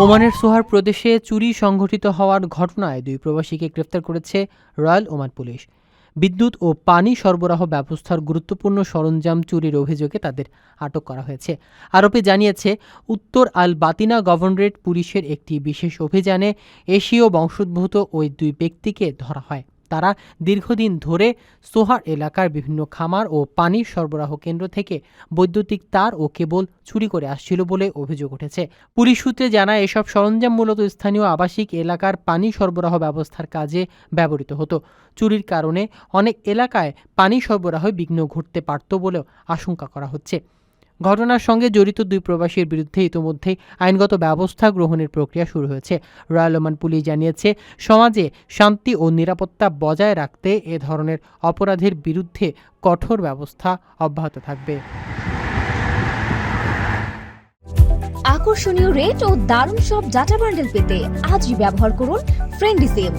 ওমানের সোহার প্রদেশে চুরি সংঘটিত হওয়ার ঘটনায় দুই প্রবাসীকে গ্রেফতার করেছে রয়্যাল ওমান পুলিশ। বিদ্যুৎ ও পানি সরবরাহ ব্যবস্থার গুরুত্বপূর্ণ সরঞ্জাম চুরির অভিযোগে তাদের আটক করা হয়েছে। আরোপে জানিয়েছে, উত্তর আল বাতিনা গভর্নরেট পুলিশের একটি বিশেষ অভিযানে এশীয় বংশোদ্ভূত ওই দুই ব্যক্তিকে ধরা হয়। তারা দীর্ঘদিন ধরে সোহার এলাকার বিভিন্ন খামার ও পানি সরবরাহ কেন্দ্র থেকে বৈদ্যুতিক তার ও কেবল চুরি করে আসছিল বলে অভিযোগ উঠেছে। পুলিশ সূত্রে জানা এসব সরঞ্জাম মূলত স্থানীয় আবাসিক এলাকার পানি সরবরাহ ব্যবস্থার কাজে ব্যবহৃত হতো। চুরির কারণে অনেক এলাকায় পানি সরবরাহে বিঘ্ন ঘটতে পারত বলেও আশঙ্কা করা হচ্ছে। ঘটনার সঙ্গে জড়িত দুই প্রবাসীর বিরুদ্ধে ইতোমধ্যেই আইনগত ব্যবস্থা গ্রহণের প্রক্রিয়া শুরু হয়েছে। রয়্যাল ওমান পুলিশ জানিয়েছে, সমাজে শান্তি ও নিরাপত্তা বজায় রাখতে এ ধরনের অপরাধের বিরুদ্ধে কঠোর ব্যবস্থা অব্যাহত থাকবে। আকর্ষণীয় রেট ও দারুণ সব ডাটা বান্ডেল পেতে আজই ব্যবহার করুন ফ্রেন্ডি সিম